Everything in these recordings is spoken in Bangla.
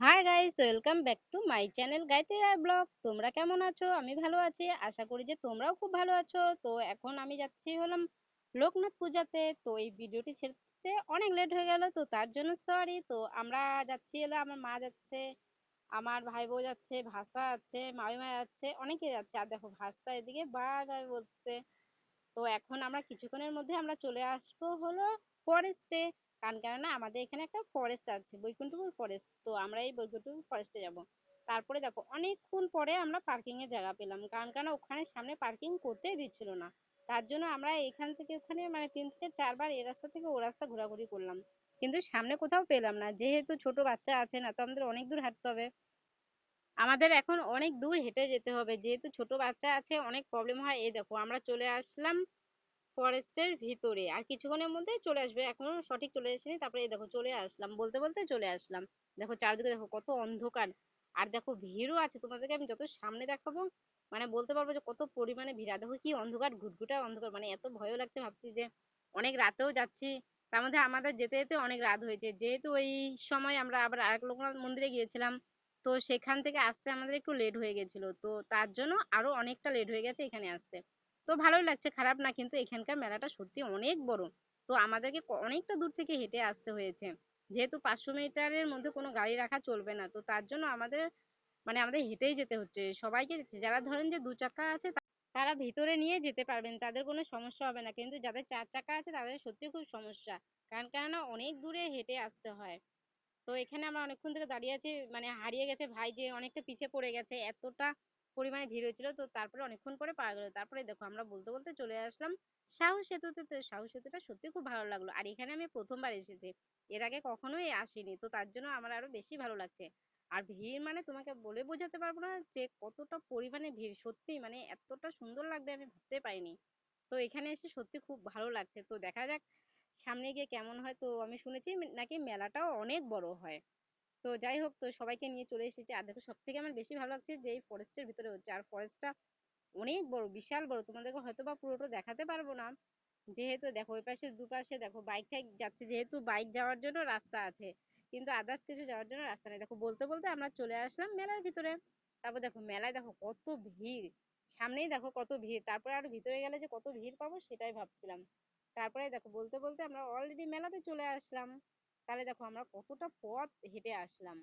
Hi guys welcome back to my channel Gayatri Roy vlog তোমরা কেমন আছো? আমি ভালো আছি। আশা করি যে তোমরাও খুব ভালো আছো। তো এখন আমি যাচ্ছি হলাম লোকনাথ পূজাতে। তো এই ভিডিওটি ছেড়তে অনেক লেট হয়ে গেল, তো তার জন্য সরি তো আমরা যাচ্ছি হলো, আমার মা যাচ্ছে, আমার ভাই বউ যাচ্ছে ভাষা আছে, মামিমা যাচ্ছে, অনেকে যাচ্ছে। আর দেখো ভাষা এদিকে বাঘ আর বলছে। তো এখন আমরা কিছুক্ষণের মধ্যে আমরা চলে আসব হলো ফরেস্টে কারণ কেননা আমাদের এখানে একটা ফরেস্ট আছে, বৈকুণ্ঠপুর ফরেস্ট তো আমরা এই বৈকুণ্ঠপুর ফরেস্টে যাব। তারপরে দেখো, অনেকক্ষণ পরে আমরা পার্কিং এর জায়গা পেলাম। কারণ কেন ওখানে সামনে পার্কিং করতেই দিচ্ছিল না। তার জন্য আমরা এখান থেকে ওখানে মানে তিন থেকে চারবার এ রাস্তা থেকে ও রাস্তা ঘোরাঘুরি করলাম। কিন্তু সামনে কোথাও পেলাম না। যেহেতু ছোট বাচ্চা আছে না, তো আমাদের অনেক দূর হাঁটতে হবে। আমাদের এখন অনেক দূর হেঁটে যেতে হবে। যেহেতু ছোট বাচ্চা আছে, অনেক প্রবলেম হয়। এই দেখো, আমরা চলে আসলাম ফরেস্টের ভিতরে। আর কিছুক্ষণের মধ্যেই চলে আসবে। এখনও সঠিক চলে আসেনি তারপরে এই দেখো, চলে আসলাম। বলতে বলতে চলে আসলাম। দেখো, চারদিকে দেখো, কত অন্ধকার। আর দেখো, ভিড়ও আছে। তোমাদেরকে আমি যত সামনে দেখাবো মানে বলতে পারব যে কত পরিমাণে ভিড়। আর দেখো, কি অন্ধকার, ঘুটঘুটা অন্ধকার। মানে এত ভয়ও লাগছে ভাবছি যে অনেক রাতেও যাচ্ছি। তার মধ্যে আমাদের যেতে যেতে অনেক রাত হয়েছে। যেহেতু ওই সময় আমরা আবার আরেক লোকনাথ মন্দিরে গিয়েছিলাম তো সেখান থেকে আসতে আমাদের একটু লেট হয়ে গেছিল। তো তার জন্য আরও অনেকটা লেট হয়ে গেছে এখানে আসতে। তো ভালোই লাগছে, খারাপ না, কিন্তু এখানকার মেলাটা সত্যি অনেক বড়। তো আমাদেরকে অনেকটা দূর থেকে হেঁটে আসতে হয়েছে। যেহেতু পাঁচশো মিটারের মধ্যে কোনো গাড়ি রাখা চলবে না, তো তার জন্য আমাদের মানে আমাদের হেঁটেই যেতে হচ্ছে। সবাইকে যারা ধরেন যে দু চাকা আছে তারা ভিতরে নিয়ে যেতে পারবেন, তাদের কোনো সমস্যা হবে না। কিন্তু যাদের চার চাকা আছে, তাদের সত্যি খুব সমস্যা। কারণ কেননা অনেক দূরে হেঁটে আসতে হয়। তো এখানে আমরা অনেকক্ষণ থেকে দাঁড়িয়ে আছি মানে হারিয়ে গেছে ভাই যে অনেকটা পিছিয়ে পড়ে গেছে, এতটা পরিমাণে ভিড় হয়েছিল, তো তারপরে অনেকক্ষণ পরে পাওয়া গেল। তারপরে দেখো আমরা বলতে বলতে চলে আসলাম সাহু সেতুতে। তো সাহু সেতুটা সত্যি খুব ভালো লাগল। আর এখানে আমি প্রথমবার এসেছি। এর আগে কখনোই আসিনি, তো তার জন্য আমার আরও বেশি ভালো লাগছে। আর ভিড় মানে তোমাকে বলে বোঝাতে পারব না যে কতটা পরিমাণে ভিড়, সত্যি মানে এতটা সুন্দর লাগবে আমি ভাবতে পারিনি। তো এখানে এসে সত্যি খুব ভালো লাগছে। তো দেখা যাক সামনে গিয়ে কেমন হয়? তো আমি শুনেছি নাকি মেলাটাও অনেক বড় হয়। তো যাই হোক, তো সবাইকে নিয়ে চলে এসেছি। আর দেখো সব থেকে আমার বেশি ভালো লাগছে যে এই ফরেস্টের ভিতরে হচ্ছে, আর ফরেস্টটা অনেক বড়, বিশাল বড়। তোমাদেরকে হয়তো বা পুরোটা দেখাতে পারব না। যেহেতু দেখো, ওই পাশে দুপাশে দেখো বাইক টাইক যাচ্ছে। যেহেতু বাইক যাওয়ার জন্য রাস্তা আছে, কিন্তু আদার্স কিছু যাওয়ার জন্য রাস্তা নেই। দেখো, বলতে বলতে আমরা চলে আসলাম মেলার ভিতরে। তারপর দেখো, মেলায় দেখো, কত ভিড়। সামনেই দেখো, কত ভিড়। তারপরে আর ভিতরে গেলে যে কত ভিড় পাবো, সেটাই ভাবছিলাম। তারপরে দেখো বলতে বলতে আমরা অলরেডি মেলাতে চলে আসলাম। তাহলে দেখো আমরা কতটা পথ হেঁটে আসলাম।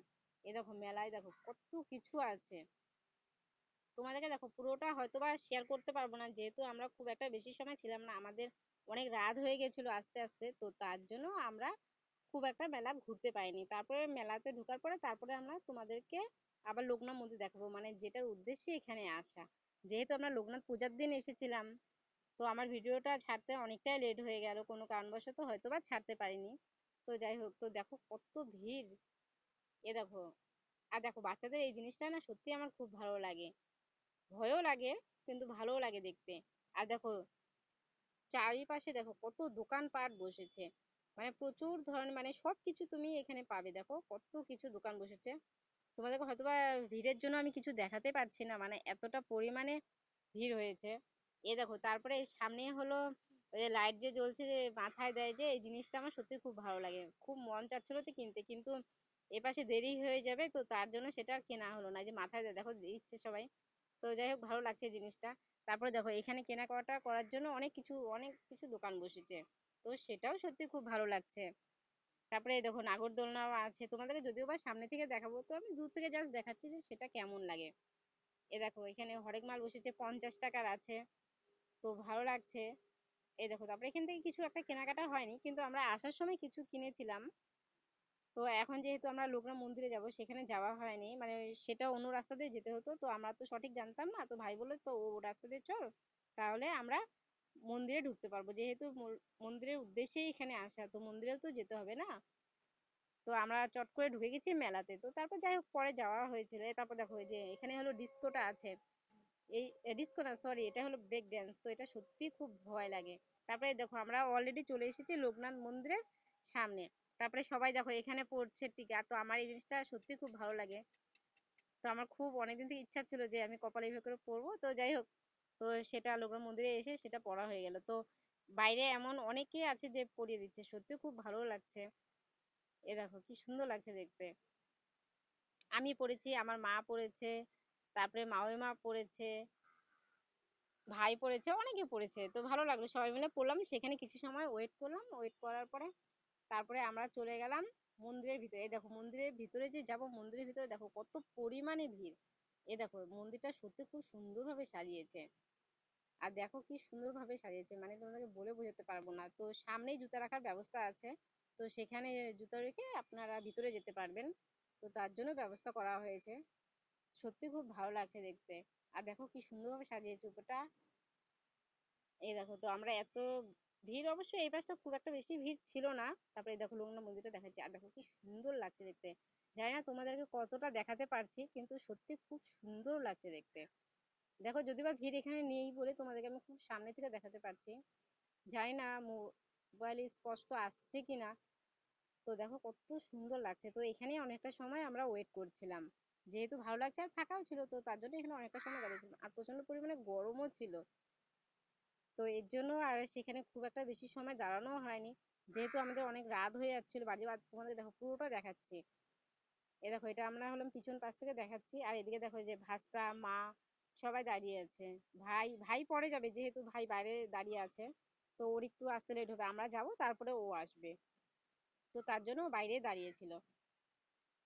এ দেখো মেলায় দেখো কত কিছু আছে। তোমাদেরকে দেখো পুরোটা হয়তো বা শেয়ার করতে পারব না। যেহেতু আমরা খুব একটা বেশি সময় ছিলাম না, আমাদের অনেক রাত হয়ে গেছিল আস্তে আস্তে। তো তার জন্য আমরা খুব একটা মেলা ঘুরতে পারিনি। তারপরে মেলাতে ঢোকার পরে তারপরে আমরা তোমাদেরকে আবার লোকনাথ মন্দির দেখাবো। মানে যেটার উদ্দেশ্যে এখানে আসা। যেহেতু আমরা লোকনাথ পূজার দিন এসেছিলাম তো আমার ভিডিওটা ছাড়তে অনেকটাই লেট হয়ে গেল, কোনো কারণবশত হয়তো বা ছাড়তে পারিনি। তো যাই হোক, তো দেখো কত ভিড়। এ দেখো, আর দেখো বাচ্চাদের এই জিনিসটা না সত্যি আমার খুব ভালো লাগে। ভয়ও লাগে, কিন্তু ভালোও লাগে দেখতে। আর দেখো, চারিপাশে দেখো কত দোকানপাট বসেছে। মানে প্রচুর ধরনের মানে সব কিছু তুমি এখানে পাবে। দেখো কত কিছু দোকান বসেছে। তোমাদেরকে হয়তো বা ভিড়ের জন্য আমি কিছু দেখাতে পারছি না। মানে এতটা পরিমাণে ভিড় হয়েছে। এ দেখো, তারপরে সামনে হলো ওই যে লাইট যে জ্বলছে যে মাথায় দেয় যে, এই জিনিসটা আমার সত্যি খুব ভালো লাগে। খুব মন চাচ্ছিল তো কিনতে, কিন্তু এপাশে দেরি হয়ে যাবে, তো তার জন্য সেটা কেনা হলো না। যে মাথায় দেয়, দেখো দিচ্ছে সবাই। তো যাই হোক, ভালো লাগছে জিনিসটা। তারপরে দেখো, এখানে কেনাকাটা করার জন্য অনেক কিছু অনেক কিছু দোকান বসেছে। তো সেটাও সত্যি খুব ভালো লাগছে। তারপরে দেখো নাগরদোলনাও আছে। তোমাদেরকে যদিও বা সামনে থেকে দেখাবো, তো আমি দূর থেকে জাস্ট দেখাচ্ছি যে সেটা কেমন লাগে। এ দেখো, এখানে হরেক মাল বসেছে, পঞ্চাশ টাকার আছে। তো ভালো লাগছে। এই দেখো, তারপরে এখান থেকে কিছু একটা কেনাকাটা হয়নি, কিন্তু আমরা আসার সময় কিছু কিনেছিলাম। তো এখন যেহেতু আমরা লোকনাথ মন্দিরে যাব, সেখানে যাওয়া হয়নি। মানে সেটা অন্য রাস্তা দিয়ে যেতে হতো, তো আমরা তো সঠিক জানতাম না। তো ভাই বলল, তো ও রাস্তা দিয়ে চল, তাহলে আমরা মন্দিরে ঢুকতে পারব। যেহেতু মন্দিরের উদ্দেশ্যেই এখানে আসা, তো মন্দিরেও তো যেতে হবে না। তো আমরা চট করে ঢুকে গেছি মেলাতে। তো তারপর যাই হোক, পরে যাওয়া হয়েছিল। তারপর দেখো যে এখানে হলো ডিস্কোটা আছে। এই ডিস্কো না সরি এটা হলো ব্রেক ড্যান্স তো এটা সত্যি খুব ভয় লাগে। তারপরে দেখো, আমরা অলরেডি চলে এসেছি লোকনাথ মন্দিরের সামনে। তারপরে সবাই দেখো, এখানে পড়ছে টিকা তো আমার এই জিনিসটা সত্যি খুব ভালো লাগে। তো আমার খুব অনেকদিন থেকে ইচ্ছা ছিল যে আমি কপালে এইভাবে করে পরবো তো যাই হোক, তো সেটা লোকনাথ মন্দিরে এসে সেটা পড়া হয়ে গেল। তো বাইরে এমন অনেকেই আছে যে পরিয়ে দিচ্ছে সত্যি খুব ভালো লাগছে। এ দেখো, কি সুন্দর লাগছে দেখতে। আমি পড়েছি, আমার মা পড়েছে তারপরে মামিমা পড়েছে, ভাই পড়েছে, অনেকে পড়েছে। তো ভালো লাগল, সবাই মিলে পড়লাম। সেখানে কিছু সময় ওয়েট করলাম। ওয়েট করার পরে তারপরে আমরা চলে গেলাম মন্দিরের ভিতরে। এই দেখো, মন্দিরের ভিতরে যে যাব, মন্দিরের ভিতরে দেখো কত পরিমাণে ভিড়। এ দেখো, মন্দিরটা সত্যি খুব সুন্দরভাবে সাজিয়েছে। আর দেখো কি সুন্দরভাবে সাজিয়েছে। মানে তোমাদেরকে বলে বোঝাতে পারব না। তো সামনেই জুতা রাখার ব্যবস্থা আছে। তো সেখানে জুতো রেখে আপনারা ভিতরে যেতে পারবেন। তো তার জন্য ব্যবস্থা করা হয়েছে। সত্যি খুব ভালো লাগছে দেখতে। আর দেখো কি সুন্দরভাবে সাজিয়েছে উপরটা। এই দেখো, তো আমরা এত ভিড়, অবশ্য এই পাশটা খুব একটা বেশি ভিড় ছিল না। তারপরে দেখো লোকনাথ মন্দিরটা দেখাচ্ছি। আর দেখো কি সুন্দর লাগছে দেখতে। জানি না তোমাদেরকে কতটা দেখাতে পারছি, কিন্তু সত্যি খুব সুন্দর লাগছে দেখতে। দেখো যদি বা ভিড় এখানে নেই বলে তোমাদেরকে আমি খুব সামনে থেকে দেখাতে পারছি। জানি না মোবাইলে স্পষ্ট আসছে কিনা। তো দেখো কত সুন্দর লাগছে। তো এখানে অনেকটা সময় আমরা ওয়েট করছিলাম। যেহেতু ভালো লাগছে আর ফাঁকাও ছিল, তো তার জন্য এখানে অনেকটা সময় দাঁড়িয়েছিলাম আর প্রচণ্ড পরিমাণে গরমও ছিল। তো এর জন্য আর সেখানে খুব একটা বেশি সময় দাঁড়ানোও হয়নি। যেহেতু আমাদের অনেক রাত হয়ে যাচ্ছিল, বাজে বাজ তোমাদের দেখো পুরোটা দেখাচ্ছি। এ দেখো, এটা আমরা হলাম পিছন পাশ থেকে দেখাচ্ছি। আর এদিকে দেখো যে ভাস্তা মা সবাই দাঁড়িয়ে আছে। ভাই ভাই পরে যাবে, যেহেতু ভাই বাইরে দাঁড়িয়ে আছে। তো ওর একটু আসতে লেট হবে। আমরা যাব, তারপরে ও আসবে। তো তার জন্য বাইরে দাঁড়িয়েছিল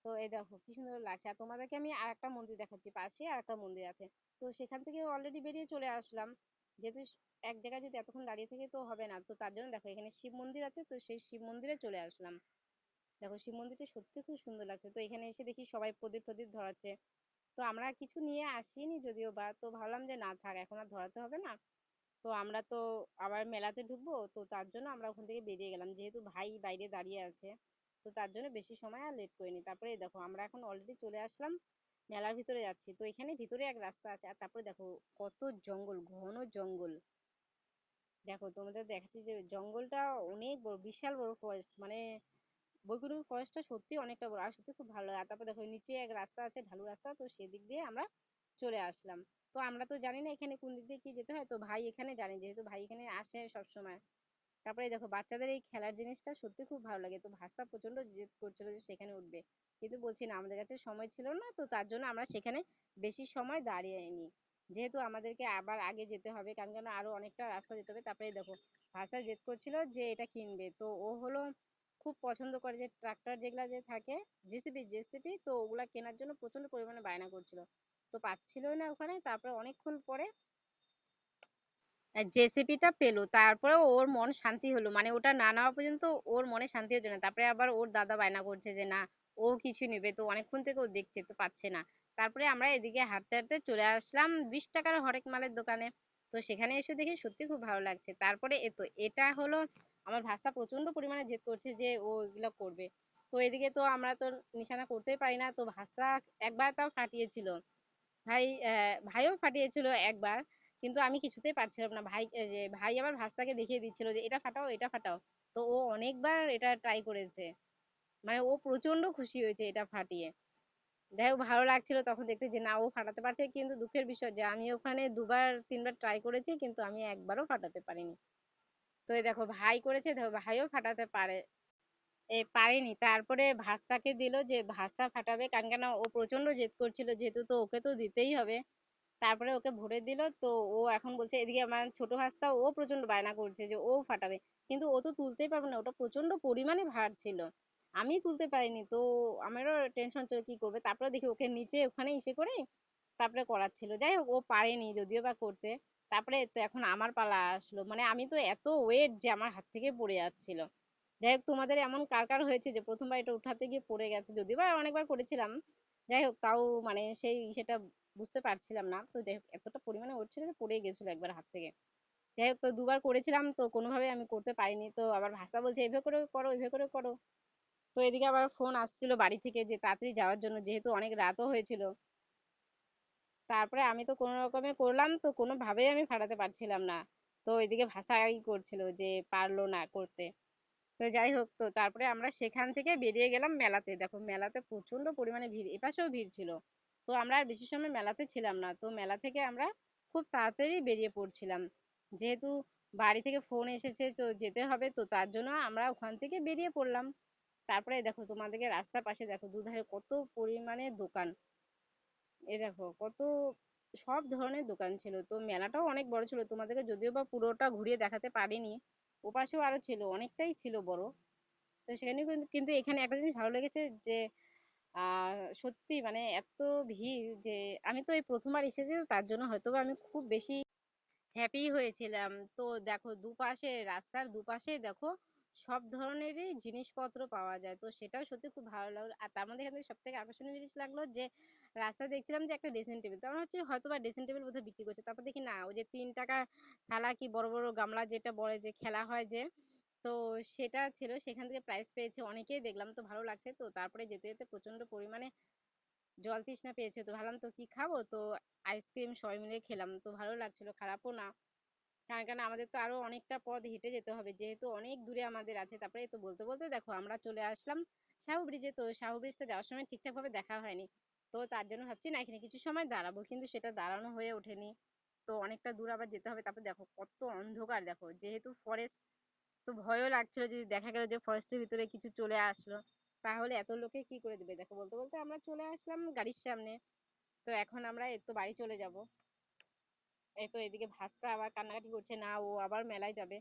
তো এই দেখো কি সুন্দর লাগছে। আর তোমাদেরকে আমি আর একটা মন্দির দেখাচ্ছি, পাশে আর একটা মন্দির আছে। তো সেখান থেকে অলরেডি বেরিয়ে চলে আসলাম। যেহেতু এক জায়গায় যদি এতক্ষণ দাঁড়িয়ে থেকে তো হবে না। তো তার জন্য দেখো এখানে শিব মন্দির আছে, তো সেই শিব মন্দিরে চলে আসলাম। দেখো শিব মন্দিরটা সত্যি খুব সুন্দর লাগছে। তো এখানে এসে দেখি সবাই প্রদীপ প্রদীপ ধরাচ্ছে। তো আমরা কিছু নিয়ে আসিনি যদিও বা, তো ভাবলাম যে না থাক, এখন আর ধরাতে হবে না। তো আমরা তো আবার মেলাতে ঢুকবো, তো তার জন্য আমরা ওখান থেকে বেরিয়ে গেলাম। যেহেতু ভাই বাইরে দাঁড়িয়ে আছে। তো তার জন্য বেশি সময় আর লেট করিনি। তারপরে দেখো, আমরা এখন অলরেডি চলে আসলাম, মেলার ভিতরে যাচ্ছি। তো এখানে ভিতরে এক রাস্তা আছে, আর তারপরে দেখো, কত জঙ্গল, ঘন জঙ্গল। দেখো, তোমাদের দেখাচ্ছি যে জঙ্গলটা অনেক বড়, বিশাল বড় ফরেস্ট মানে বৈকুণ্ঠ ফরেস্টটা সত্যি অনেকটা বড়, আর সত্যি খুব ভালো লাগে। তারপর দেখো, নিচে এক রাস্তা আছে, ঢালু রাস্তা, তো সেদিক দিয়ে আমরা চলে আসলাম। তো আমরা তো জানি না এখানে কোন দিক দিয়ে কি যেতে হয়, তো ভাই এখানে জানে, যেহেতু ভাই এখানে আসে সবসময়। তারপরে দেখো বাচ্চাদের এই খেলার জিনিসটা সত্যি খুব ভালো লাগে। তো ভাস্তা প্রচণ্ড জেদ করছিল যে সেখানে উঠবে। কিন্তু বলছি না, আমাদের কাছে সময় ছিল না, তো তার জন্য আমরা সেখানে বেশি সময় দাঁড়িয়েনি যেহেতু আমাদেরকে আবার আগে যেতে হবে, কারণ কেন আরও অনেকটা রাস্তা যেতে হবে। তারপরে দেখো ভাস্তা জেদ করছিল যে এটা কিনবে। তো ও হলো খুব পছন্দ করে যে ট্রাক্টর যেগুলা যে থাকে, জেসিবি জেসিবি, তো ওগুলা কেনার জন্য প্রচণ্ড পরিমাণে বায়না করছিল। তো পাচ্ছিলই না ওখানে। তারপরে অনেকক্ষণ পরে জেসিপিটা পেল। তারপরে ওর মন শান্তি হলো। মানে ওটা না নেওয়া পর্যন্ত ওর মনে শান্তি হচ্ছে না। তারপরে আবার ওর দাদা বায়না করছে যে, না, ও কিছু নেবে। তো অনেকক্ষণ থেকে ও দেখছে, তো পাচ্ছে না। তারপরে আমরা এদিকে হাঁটতে হাঁটতে চলে আসলাম বিশ টাকার হরেক মালের দোকানে। তো সেখানে এসে দেখি সত্যি খুব ভালো লাগছে। তারপরে এ তো, এটা হলো আমার ভাষা প্রচণ্ড পরিমাণে জেদ করছে যে, ও এগুলো করবে। তো এদিকে তো আমরা তো নিশানা করতেই পারি না। তো ভাস্তা একবার তাও ফাটিয়েছিল। ভাই ভাইও ফাটিয়েছিল একবার। কিন্তু আমি কিছুতেই পারছিলাম না। ভাই যে ভাই আবার ভাস্তাকে দেখিয়ে দিচ্ছিল যে, এটা ফাটাও এটা ফাটাও। তো ও অনেকবার এটা ট্রাই করেছে। মানে ও প্রচণ্ড খুশি হয়েছে এটা ফাটিয়ে। যাই হোক, ভালো লাগছিল তখন দেখতে যে, না, ও ফাটাতে পারছে। কিন্তু দুঃখের বিষয় যে, আমি ওখানে দুবার, তিনবার ট্রাই করেছি, কিন্তু আমি একবারও ফাটাতে পারিনি। তো এই দেখো, ভাই করেছে, দেখো, ভাইও ফাটাতে পারে, এ পারেনি। তারপরে ভাস্তাকে দিল যে, ভাস্তা ফাটাবে। কারণ কেন? ও প্রচণ্ড জেদ করছিল, যেহেতু তো ওকে তো দিতেই হবে। তারপরে ওকে ভরে দিল। তো ও এখন বলছে, এদিকে আমার ছোট ভাস্তা ও প্রচণ্ড বায়না করছে যে ও ফাটাবে। কিন্তু ও তো তুলতেই পারবে না, ওটা প্রচণ্ড পরিমাণে ভার ছিল। আমি তুলতে পারিনি, তো আমারও টেনশন ছিল কী করবে। তারপরে দেখি ওকে নিচে ওখানে ইসে করে তারপরে করাচ্ছিল। যাই হোক, ও পারেনি, যদিও বা করতে তারপরে তো এখন আমার পালা আসলো। মানে আমি তো এত ওয়েট যে আমার হাত থেকে পড়ে যাচ্ছিল। যাই হোক, তোমাদের এমন কার কার হয়েছে যে প্রথমবার এটা উঠাতে গিয়ে পড়ে গেছে? যদিও বা অনেকবার করেছিলাম। যাই হোক, তাও মানে সেই সেটা বুঝতে পারছিলাম না। তো যাই হোক এতটা পরিমাণে ওয়েট ছিল যে পড়ে গেছিল একবার হাত থেকে। যাই হোক, তো দুবার করেছিলাম, তো কোনোভাবে আমি করতে পারিনি। তো আবার ভাষা বলছে, এভাবে করে করো, এভাবে করে করো। তো এদিকে আবার ফোন আসছিল বাড়ি থেকে যে তাড়াতাড়ি যাওয়ার জন্য, যেহেতু অনেক রাতও হয়েছিল। তারপরে আমি তো কোনো রকমে করলাম, তো কোনোভাবেই আমি ফাটাতে পারছিলাম না। তো এদিকে ভাষাই করছিল যে পারল না করতে। তো যাই হোক, তো তারপরে আমরা সেখান থেকে বেরিয়ে গেলাম মেলাতে। দেখো, মেলাতে প্রচণ্ড পরিমাণে ভিড়, এপাশেও ভিড় ছিল। তো আমরা বেশি সময় মেলাতে ছিলাম না। তো মেলা থেকে আমরা খুব তাড়াতাড়ি বেরিয়ে পড়ছিলাম। যেহেতু বাড়ি থেকে ফোন এসেছে, তো যেতে হবে, তো তার জন্য আমরা ওখান থেকে বেরিয়ে পড়লাম। তারপরে দেখো তোমাদেরকে রাস্তার পাশে দেখো, দুধারে কত পরিমাণে দোকান। এ দেখো কত সব ধরনের দোকান ছিল। তো মেলাটাও অনেক বড় ছিল। তোমাদেরকে যদিও বা পুরোটা ঘুরিয়ে দেখাতে পারিনি, ওপাশেও আরও ছিল, অনেকটাই ছিল বড়। তো সেখানে কিন্তু কিন্তু এখানে একটা জিনিস ভালো লেগেছে যে আহ সত্যি মানে এত ভিড় যে আমি তো এই প্রথমবার এসেছি তো তার জন্য হয়তো বা আমি খুব বেশি হ্যাপি হয়েছিলাম। তো দেখো দুপাশে, রাস্তার দুপাশে দেখো সব ধরনেরই জিনিসপত্র পাওয়া যায়। তো সেটাও সত্যি খুব ভালো লাগল। আর তার মধ্যে এখানে সব থেকে আকর্ষণীয় জিনিস লাগল যে রাস্তায় দেখছিলাম যে একটা ড্রেসিং টেবিল তার মানে হচ্ছে হয়তো বা ড্রেসিং টেবিল বোধহয় বিক্রি করছে। তারপর দেখি না, ওই যে তিন টাকা থালা কি বড় বড় গামলা যেটা বলে যে খেলা হয় যে তো সেটা ছিল, সেখান থেকে প্রাইজ পেয়েছে। অনেকেই দেখলাম তো ভালো লাগছে তো, তারপরে যেতে যেতে প্রচণ্ড পরিমাণে জল তৃষ্ণা পেয়েছে। তো ভাবলাম তো কি খাব? তো আইসক্রিম সবাই মিলে খেলাম। তো ভালো লাগছিল, খারাপও না। কারণ কেন আমাদের তো আরও অনেকটা পথ হেঁটে যেতে হবে। যেহেতু অনেক দূরে আমাদের আছে, তারপরে তো বলতে বলতে দেখো আমরা চলে আসলাম শাহু ব্রিজে তো শাহু ব্রিজটা যাওয়ার সময় ঠিকঠাক ভাবে দেখা হয়নি। তো তার জন্য ভাবছি, না, এখানে কিছু সময় দাঁড়াবো। কিন্তু সেটা দাঁড়ানো হয়ে ওঠেনি। তো অনেকটা দূর আবার যেতে হবে। তারপর দেখো কত অন্ধকার দেখো। যেহেতু ফরেস্ট তো ভয়ও লাগছিল যদি দেখা গেল যে ফরেস্টের ভিতরে কিছু চলে আসলো। তাহলে এত লোকে কি করে দেবে? দেখো, বলতে বলতে আমরা চলে আসলাম গাড়ির সামনে। তো এখন আমরা এই তো বাড়ি চলে যাব। এই তো এদিকে ভাস্তা আবার কান্নাকাটি করছে, না, ও আবার মেলায় যাবে।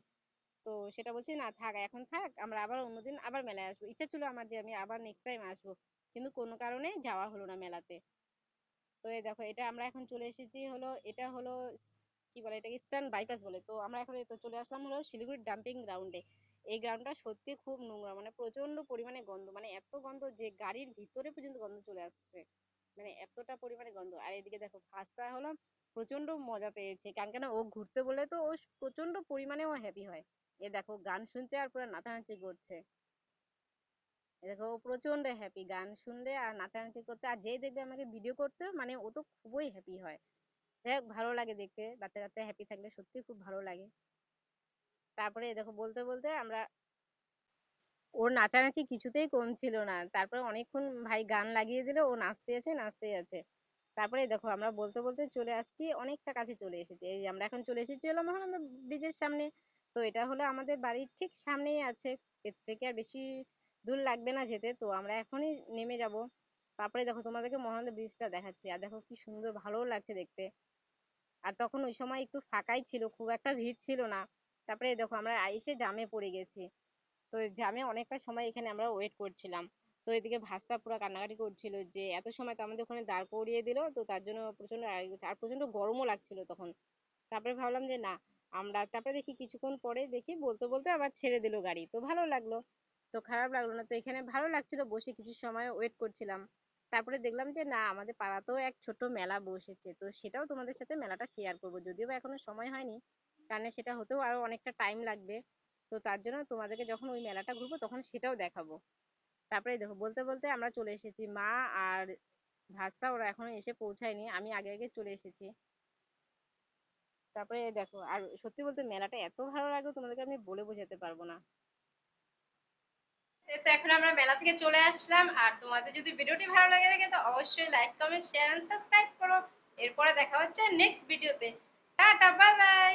তো সেটা বলছি, না, থাক, এখন থাক, আমরা আবার অন্যদিন আবার মেলায় আসব। ইচ্ছা ছিল আমার যে আমি আবার নেক্সট টাইম আসব, কিন্তু কোনো কারণে যাওয়া হলো না মেলাতে। তো এই দেখো, এটা আমরা এখন চলে এসেছি হলো, এটা হলো কি বলে এটাকে? ইস্টার্ন বাইপাস বলে। তো আমরা এখন তো চলে আসলাম হলো শিলিগুড়ি ডাম্পিং গ্রাউন্ডে এই গ্রাউন্ডটা সত্যি খুব নোংরা মানে প্রচণ্ড পরিমাণে গন্ধ মানে এত গন্ধ যে গাড়ির ভিতরে পর্যন্ত গন্ধ চলে আসছে। মানে এতটা পরিমাণে গন্ধ। আর এদিকে দেখো ভাস্তা হলো প্রচণ্ড মজা পেয়েছে। কারণ কেন? ও ঘুরতে বলে তো ও প্রচণ্ড পরিমাণে ও হ্যাপি হয়। এ দেখো, গান শুনছে আর পুরো নাচানাচি করছে। দেখো, ও প্রচণ্ড হ্যাপি গান শুনলে আর নাচানাচি করতে আর যেই দেখবে আমাকে ভিডিও করতে মানে ও তো খুবই হ্যাপি হয়। যাই হোক, ভালো লাগে দেখতে। বাচ্চা কাচ্চা হ্যাপি থাকলে সত্যি খুব ভালো লাগে। তারপরে এ দেখো, বলতে বলতে আমরা ওর নাচানাচি কিছুতেই কমছিল না। তারপরে অনেকক্ষণ ভাই গান লাগিয়ে দিল, ও নাচতে আছে, নাচতেই আছে। তারপরে দেখো, আমরা বলতে বলতে চলে আসছি, অনেকটা কাছে চলে এসেছি। এই আমরা এখন চলে এসেছি হলো মহানন্দা ব্রিজের সামনে। তো এটা হলো আমাদের বাড়ির ঠিক সামনেই আছে। এর থেকে আর বেশি দূর লাগবে না যেতে। তো আমরা এখনই নেমে যাব। তারপরে দেখো তোমাদেরকে মহানন্দা ব্রিজটা দেখাচ্ছি। আর দেখো কি সুন্দর ভালোও লাগছে দেখতে। আর তখন ওই সময় একটু ফাঁকাই ছিল, খুব একটা ভিড় ছিল না। তারপরে দেখো আমরা এসে জ্যামে পড়ে গেছি। তো জ্যামে অনেকটা সময় এখানে আমরা ওয়েট করছিলাম। তো এদিকে ভাস্তা পুরো কান্নাকাটি করছিল যে, এত সময় তো আমাদের ওখানে দাঁড় করিয়ে দিল, তো তার জন্য হয়েছে আর প্রচণ্ড গরমও লাগছিল তখন। তারপরে ভাবলাম যে না, আমরা তারপরে দেখি কিছুক্ষণ পরে দেখি বলতে বলতে আবার ছেড়ে দিল গাড়ি। তো ভালো লাগল। তো খারাপ লাগল না। তো এখানে ভালো লাগছিল বসে কিছু সময় ওয়েট করছিলাম। তারপরে দেখলাম যে, না, আমাদের পাড়াতেও এক ছোট মেলা বসেছে। তো সেটাও তোমাদের সাথে মেলাটা শেয়ার করব। যদিও বা এখনও সময় হয়নি, কারণ সেটা হতেও আরও অনেকটা টাইম লাগবে। তো তার জন্য তোমাদেরকে যখন ওই মেলাটা ঘুরবো, তখন সেটাও দেখাবো। তারপরে দেখো, বলতে বলতে আমরা চলে এসেছি। মা আর ভাস্তা ওরা এখনও এসে পৌঁছায়নি। আমি আগে আগে চলে এসেছি। তারপরে দেখো, আর সত্যি বলতে মেলাটা এত ভালো লাগল, তোমাদেরকে আমি বলে বোঝাতে পারব না। তো এখন আমরা মেলা থেকে চলে আসলাম। আর তোমাদের যদি ভিডিওটি ভালো লাগে থাকে, তো অবশ্যই লাইক কমেন্ট শেয়ার সাবস্ক্রাইব করো। এরপরে দেখা হচ্ছে নেক্সট ভিডিওতে টাটা বাই বাই